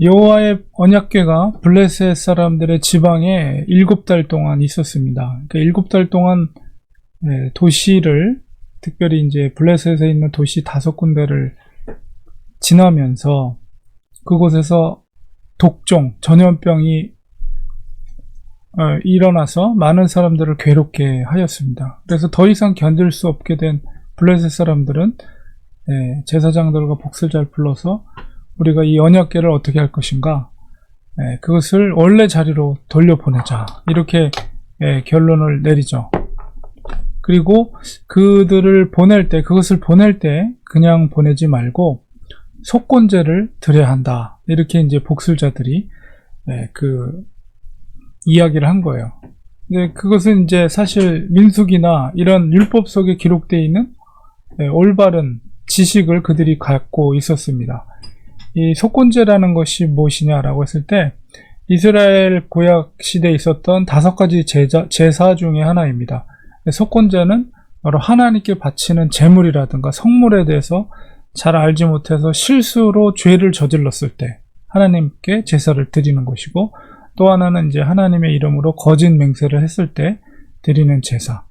여호와의 언약궤가 블레셋 사람들의 지방에 일곱 달 동안 있었습니다. 그러니까 일곱 달 동안 예, 도시를 특별히 이제 블레셋에 있는 도시 다섯 군데를 지나면서 그곳에서 독종, 전염병이 어, 일어나서 많은 사람들을 괴롭게 하였습니다. 그래서 더 이상 견딜 수 없게 된 블레셋 사람들은 예, 제사장들과 복술자를 불러서 우리가 이 언약궤를 어떻게 할 것인가 예, 그것을 원래 자리로 돌려보내자 이렇게 예, 결론을 내리죠. 그리고 그들을 보낼 때 그것을 보낼 때 그냥 보내지 말고 속건제를 드려야 한다 이렇게 이제 복술자들이 예, 그 이야기를 한 거예요. 근데 그것은 이제 사실 민숙이나 이런 율법 속에 기록되어 있는 예, 올바른 지식을 그들이 갖고 있었습니다. 이 속건제라는 것이 무엇이냐라고 했을 때 이스라엘 구약 시대에 있었던 다섯 가지 제자, 제사 중의 하나입니다. 속건제는 바로 하나님께 바치는 제물이라든가 성물에 대해서 잘 알지 못해서 실수로 죄를 저질렀을 때 하나님께 제사를 드리는 것이고 또 하나는 이제 하나님의 이름으로 거짓 맹세를 했을 때 드리는 제사.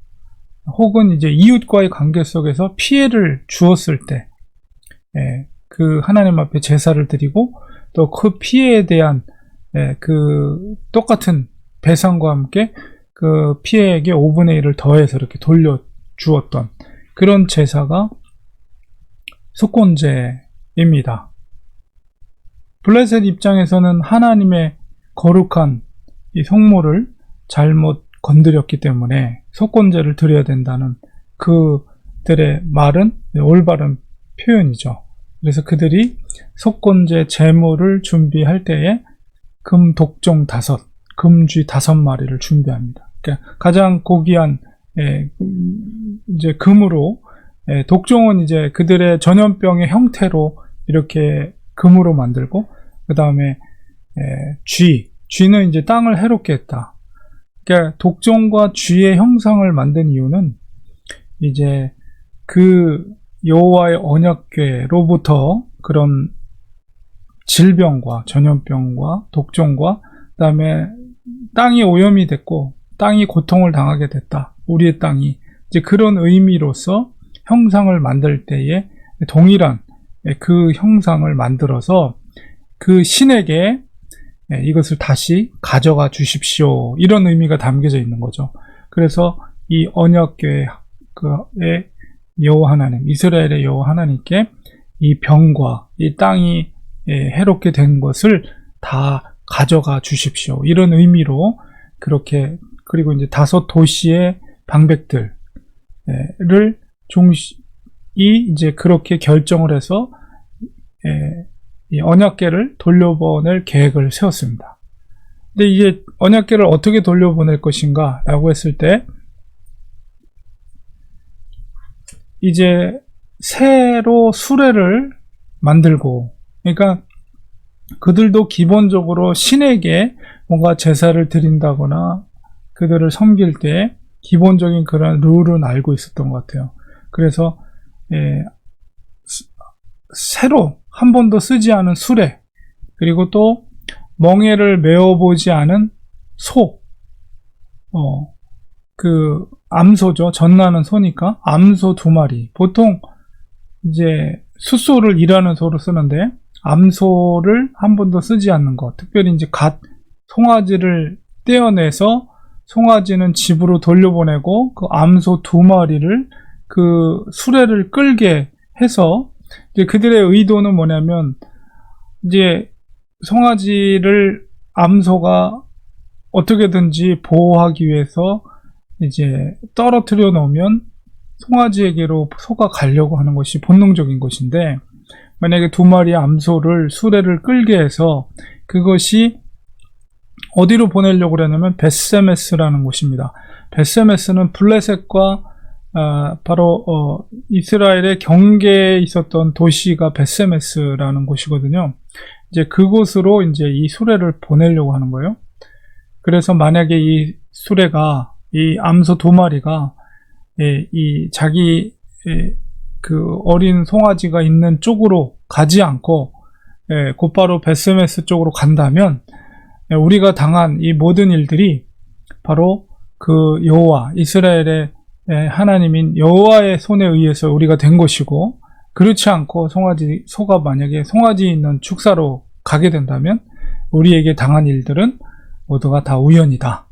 혹은 이제 이웃과의 관계 속에서 피해를 주었을 때, 예, 그 하나님 앞에 제사를 드리고 또 그 피해에 대한 예, 그 똑같은 배상과 함께 그 피해에게 5분의 1을 더해서 이렇게 돌려 주었던 그런 제사가 속건제입니다. 블레셋 입장에서는 하나님의 거룩한 이 성모를 잘못 건드렸기 때문에 속건제를 드려야 된다는 그들의 말은 올바른 표현이죠. 그래서 그들이 속건제 제물을 준비할 때에 금 독종 다섯, 금쥐 다섯 마리를 준비합니다. 그러니까 가장 고귀한 예, 음, 이제 금으로 예, 독종은 이제 그들의 전염병의 형태로 이렇게 금으로 만들고 그 다음에 예, 쥐, 쥐는 이제 땅을 해롭게 했다. 그러니까 독종과 쥐의 형상을 만든 이유는 이제 그 여호와의 언약궤로부터 그런 질병과 전염병과 독종과 그다음에 땅이 오염이 됐고 땅이 고통을 당하게 됐다. 우리의 땅이 이제 그런 의미로서 형상을 만들 때에 동일한 그 형상을 만들어서 그 신에게 이것을 다시 가져가 주십시오. 이런 의미가 담겨져 있는 거죠. 그래서 이 언약궤의 여호와 하나님, 이스라엘의 여호와 하나님께 이 병과 이 땅이 해롭게 된 것을 다 가져가 주십시오. 이런 의미로 그렇게 그리고 이제 다섯 도시의 방백들을 종이 이제 그렇게 결정을 해서 이 언약계를 돌려보낼 계획을 세웠습니다. 근데 이제 언약계를 어떻게 돌려보낼 것인가 라고 했을 때 이제 새로 수레를 만들고 그러니까 그들도 기본적으로 신에게 뭔가 제사를 드린다거나 그들을 섬길 때 기본적인 그런 룰은 알고 있었던 것 같아요. 그래서 예, 새로 한 번도 쓰지 않은 수레 그리고 또 멍에를 메어보지 않은 소, 어, 그 암소죠. 전나는 소니까 암소 두 마리. 보통 이제 숫소를 일하는 소로 쓰는데 암소를 한 번도 쓰지 않는 것. 특별히 이제 갓 송아지를 떼어내서 송아지는 집으로 돌려보내고 그 암소 두 마리를 그 수레를 끌게 해서 이제 그들의 의도는 뭐냐면 이제 송아지를 암소가 어떻게든지 보호하기 위해서 이제 떨어뜨려 놓으면 송아지에게로 소가 가려고 하는 것이 본능적인 것인데 만약에 두 마리의 암소를 수레를 끌게 해서 그것이 어디로 보내려고 그러냐면 베세메스라는 곳입니다. 베세메스는 블레셋과 어, 바로 어, 이스라엘의 경계에 있었던 도시가 베세메스라는 곳이거든요. 이제 그곳으로 이제 이 수레를 보내려고 하는 거예요. 그래서 만약에 이 수레가 이 암소 두 마리가 예, 이 자기 예, 그 어린 송아지가 있는 쪽으로 가지 않고 예, 곧바로 베스메스 쪽으로 간다면 예, 우리가 당한 이 모든 일들이 바로 그 여호와 이스라엘의 예, 하나님인 여호와의 손에 의해서 우리가 된 것이고 그렇지 않고 송아지 소가 만약에 송아지 있는 축사로 가게 된다면 우리에게 당한 일들은 모두가 다 우연이다.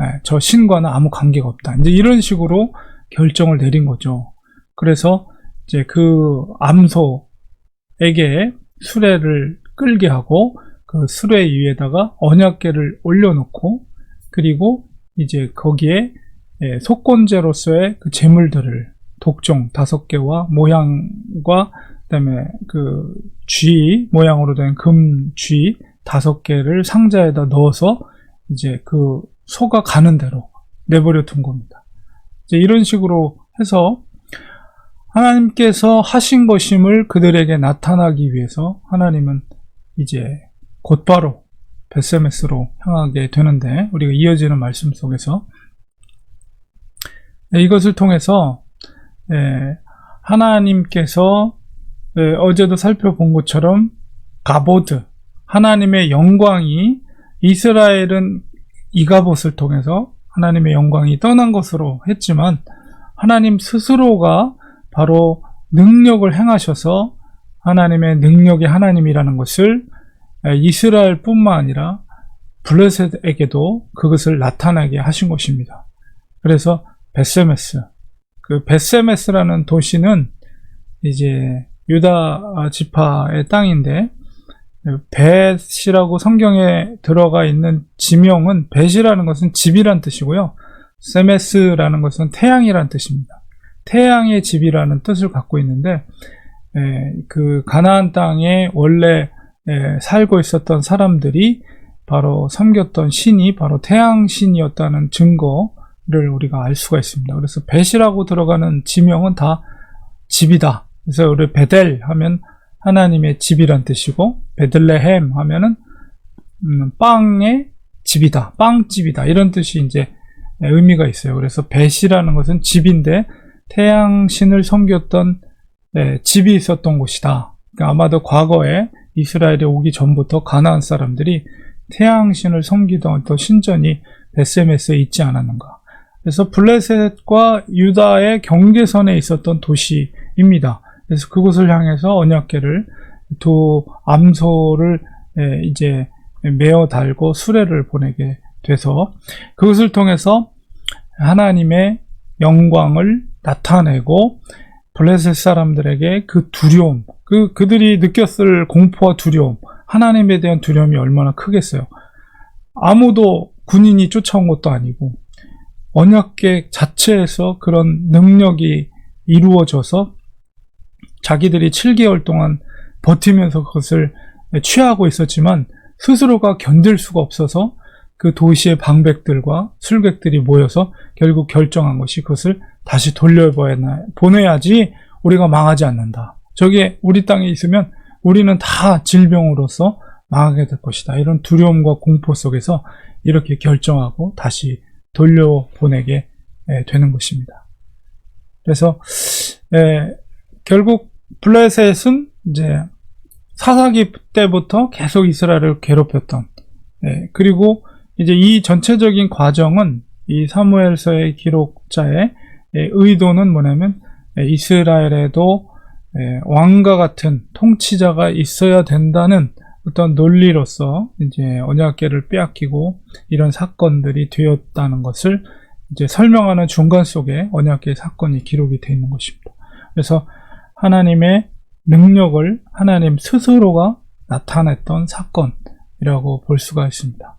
예, 저 신과는 아무 관계가 없다. 이제 이런 식으로 결정을 내린 거죠. 그래서 이제 그 암소에게 수레를 끌게 하고 그 수레 위에다가 언약계를 올려놓고 그리고 이제 거기에 예, 속건제로서의 그 재물들을 독종 다섯 개와 모양과 그다음에 그 쥐 모양으로 된 금쥐 다섯 개를 상자에다 넣어서 이제 그 소가 가는 대로 내버려 둔 겁니다. 이제 이런 식으로 해서 하나님께서 하신 것임을 그들에게 나타나기 위해서 하나님은 이제 곧바로 베세메스로 향하게 되는데 우리가 이어지는 말씀 속에서 네, 이것을 통해서 예, 하나님께서 예, 어제도 살펴본 것처럼 가보드 하나님의 영광이 이스라엘은 이가봇을 통해서 하나님의 영광이 떠난 것으로 했지만 하나님 스스로가 바로 능력을 행하셔서 하나님의 능력의 하나님이라는 것을 이스라엘 뿐만 아니라 블레셋에게도 그것을 나타나게 하신 것입니다. 그래서 베세메스, 그 베세메스라는 도시는 이제 유다 지파의 땅인데 벳이라고 성경에 들어가 있는 지명은 벳이라는 것은 집이란 뜻이고요. 세메스라는 것은 태양이란 뜻입니다. 태양의 집이라는 뜻을 갖고 있는데 에, 그 가나안 땅에 원래 에, 살고 있었던 사람들이 바로 섬겼던 신이 바로 태양 신이었다는 증거를 우리가 알 수가 있습니다. 그래서 벳이라고 들어가는 지명은 다 집이다. 그래서 우리 베델 하면 하나님의 집이란 뜻이고 베들레헴 하면은 음, 빵의 집이다, 빵집이다 이런 뜻이 이제 의미가 있어요. 그래서 벳이라는 것은 집인데 태양 신을 섬겼던 예, 집이 있었던 곳이다. 그러니까 아마도 과거에 이스라엘에 오기 전부터 가나안 사람들이 태양 신을 섬기던 어떤 신전이 베세메스에 있지 않았는가. 그래서 블레셋과 유다의 경계선에 있었던 도시입니다. 그래서 그곳을 향해서 언약계를 두 암소를 예, 이제 메어 달고 수레를 보내게 돼서 그것을 통해서 하나님의 영광을 나타내고 블레셋 사람들에게 그 두려움, 그 그들이 느꼈을 공포와 두려움, 하나님에 대한 두려움이 얼마나 크겠어요. 아무도 군인이 쫓아온 것도 아니고 언약계 자체에서 그런 능력이 이루어져서 자기들이 7개월 동안 버티면서 그것을 취하고 있었지만 스스로가 견딜 수가 없어서 그 도시의 방백들과 술객들이 모여서 결국 결정한 것이 그것을 다시 돌려보내야지 우리가 망하지 않는다. 저게 우리 땅에 있으면 우리는 다 질병으로서 망하게 될 것이다. 이런 두려움과 공포 속에서 이렇게 결정하고 다시 돌려보내게 되는 것입니다. 그래서 결국 블레셋은 이제 사사기 때부터 계속 이스라엘을 괴롭혔던 그리고 이제 이 전체적인 과정은 이 사무엘서의 기록자의 의도는 뭐냐면 이스라엘에도 왕과 같은 통치자가 있어야 된다는 어떤 논리로서 이제 언약계를 빼앗기고 이런 사건들이 되었다는 것을 이제 설명하는 중간 속에 언약계 사건이 기록이 되어 있는 것입니다. 그래서 하나님의 능력을 하나님 스스로가 나타냈던 사건이라고 볼 수가 있습니다.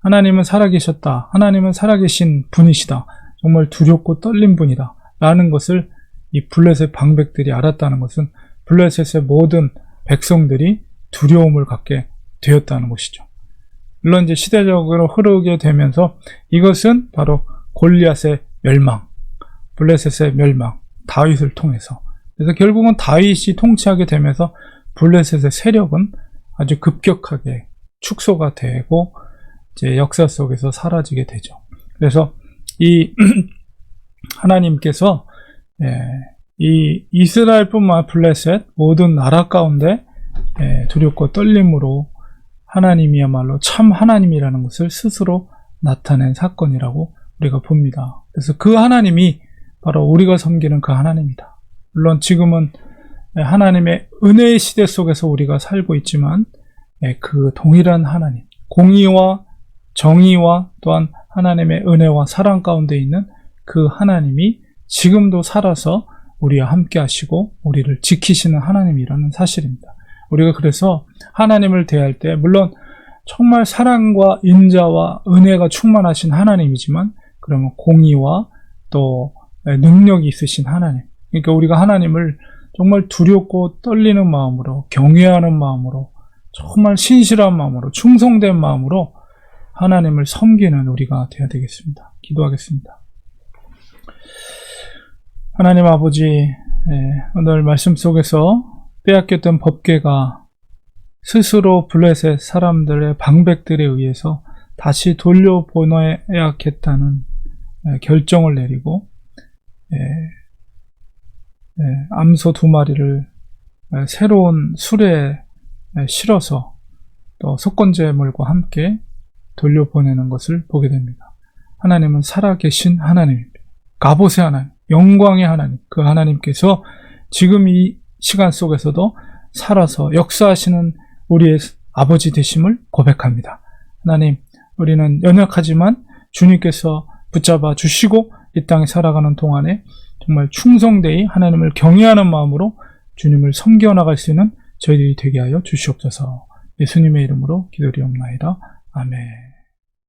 하나님은 살아계셨다. 하나님은 살아계신 분이시다. 정말 두렵고 떨린 분이다. 라는 것을 이 블레셋 방백들이 알았다는 것은 블레셋의 모든 백성들이 두려움을 갖게 되었다는 것이죠. 물론 이제 시대적으로 흐르게 되면서 이것은 바로 골리앗의 멸망, 블레셋의 멸망, 다윗을 통해서 그래서 결국은 다윗이 통치하게 되면서 블레셋의 세력은 아주 급격하게 축소가 되고 이제 역사 속에서 사라지게 되죠. 그래서 이 하나님께서 예, 이 이스라엘뿐만 블레셋 모든 나라 가운데 예, 두렵고 떨림으로 하나님이야말로 참 하나님이라는 것을 스스로 나타낸 사건이라고 우리가 봅니다. 그래서 그 하나님이 바로 우리가 섬기는 그 하나님이다. 물론 지금은 하나님의 은혜의 시대 속에서 우리가 살고 있지만 예, 그 동일한 하나님, 공의와 정의와 또한 하나님의 은혜와 사랑 가운데 있는 그 하나님이 지금도 살아서 우리와 함께 하시고 우리를 지키시는 하나님이라는 사실입니다. 우리가 그래서 하나님을 대할 때 물론 정말 사랑과 인자와 은혜가 충만하신 하나님이지만 그러면 공의와 또 능력이 있으신 하나님. 그러니까 우리가 하나님을 정말 두렵고 떨리는 마음으로 경외하는 마음으로 정말 신실한 마음으로 충성된 마음으로 하나님을 섬기는 우리가 되어야 되겠습니다. 기도하겠습니다. 하나님 아버지, 예, 오늘 말씀 속에서 빼앗겼던 법계가 스스로 블레셋 사람들의 방백들에 의해서 다시 돌려보내야겠다는 예, 결정을 내리고 예, 예, 암소 두 마리를 예, 새로운 술에 예, 실어서 또 속건제물과 함께 돌려보내는 것을 보게 됩니다. 하나님은 살아계신 하나님입니다. 가봇의 하나님, 영광의 하나님, 그 하나님께서 지금 이 시간 속에서도 살아서 역사하시는 우리의 아버지 되심을 고백합니다. 하나님, 우리는 연약하지만 주님께서 붙잡아 주시고 이 땅에 살아가는 동안에 정말 충성되이 하나님을 경외하는 마음으로 주님을 섬겨 나갈 수 있는 저희들이 되게 하여 주시옵소서. 예수님의 이름으로 기도리옵나이다. 아멘.